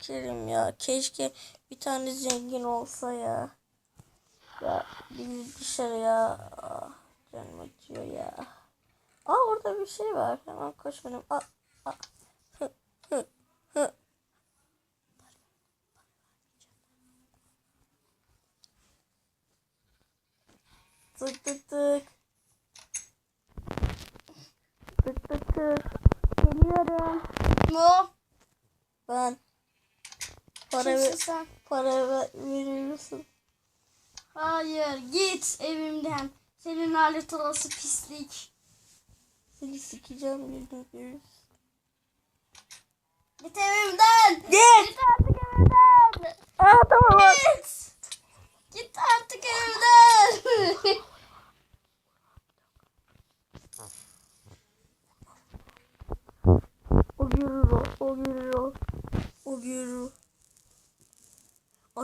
Kerim ya keşke bir tane zengin olsa ya. Ya biz dışarıya ah, canım acıyor ya. Aa orada bir şey var. Hemen koşmalıyım. Aa, aa. Hı. Tık tık tık. Tık tık tık. Geliyorum. Mo. Ben. Para, ver, sen? para ver, verir misin? Hayır git evimden. Senin alet olası pislik. Seni sikeceğim bir gün görürüz. Git evimden. Git! Git artık evimden. Aa tamam. Git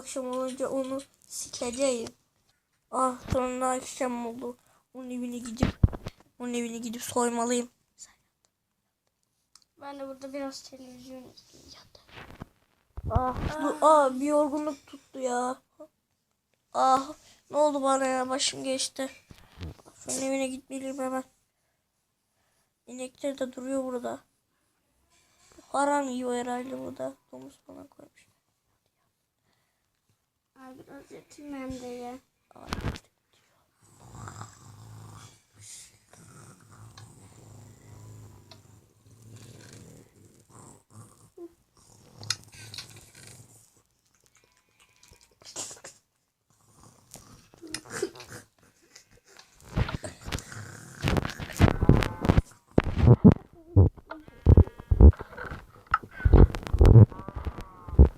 Akşam olunca onu sikeceğim. Ah sonra akşam oldu. Onun evine gidip onun evine gidip soymalıyım. ben de burada biraz televizyon izleyeceğim. Ah, dur, ah bir yorgunluk tuttu ya. Ah ne oldu bana ya başım geçti. Şunun evine gitmeliyim hemen. İnekler de duruyor burada. Haram yiyor herhalde burada. Domuz falan koymuş. Ay biraz yatayım hem de ya.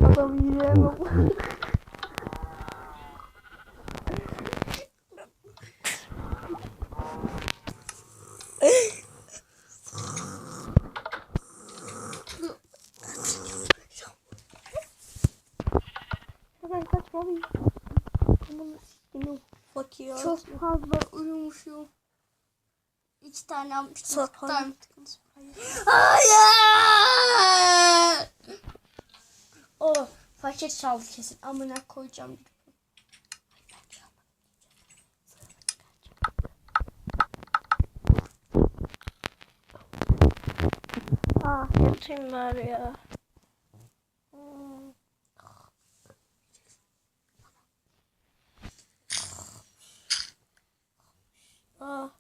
Adam yiyemem. Fakir. Çok fazla uyumuşum. İki tane almıştım. Sa- Tutar mı? Hayır. O fakir çaldı kesin. Amına koyacağım. Ah yatayım bari ya. Hmm. Ah.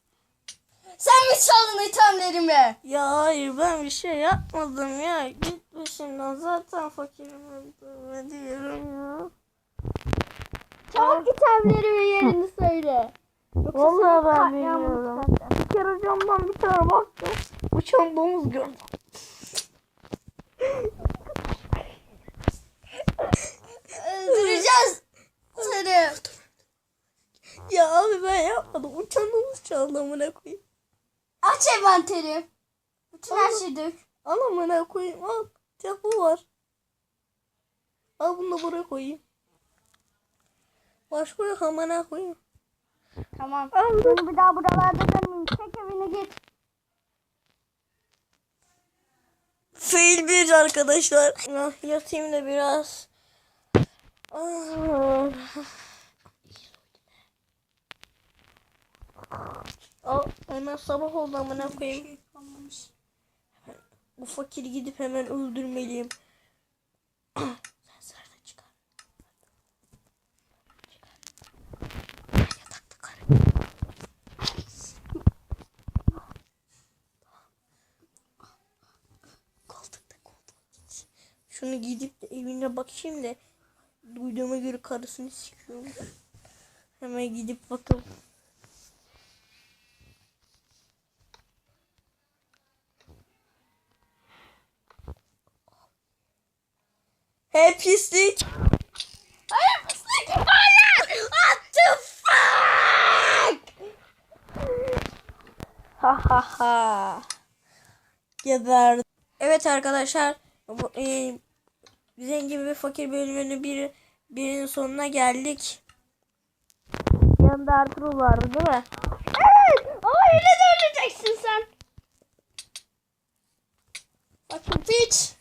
Sen mi çaldın itemlerimi? Ya hayır ben bir şey yapmadım ya. Git başımdan zaten fakirim öldürme diyorum ya. Çabuk itemlerimi yerini söyle. Yoksa Vallahi seni ben katliam bilmiyorum. zaten. Bir kere camdan bir tane baktım. Uçan domuz gördüm. Öldüreceğiz seni. Ya abi ben yapmadım. Uçan domuz çaldı amına koyayım. Aç envanteri. Bütün her şeyi dök. Al amına koyayım al. Telefon var. Al bunu da buraya koyayım. Başka yok amına koyayım. Tamam. Seni bir daha buralarda görmeyeyim. Çek evine git. Fail bir arkadaşlar. Ah, yatayım da biraz. Ah. Al hemen sabah oldu amına koyayım. Bu fakiri gidip hemen öldürmeliyim. Sen sırada çıkar. Çıkar. Yatakta karım. Koltukta koltuğa git. Şunu gidip de evine bakayım da duyduğuma göre karısını sikiyorum. Hemen gidip bakalım. Hey pislik. Hayır pislik. Hayır. What the fuck? Ha ha ha. Geberdi. Evet arkadaşlar. Bu, e, zengin ve fakir bölümünün bir, birinin sonuna geldik. Yanında Ertuğrul vardı değil mi? Evet. Ama öyle de öleceksin sen. Bakın piç.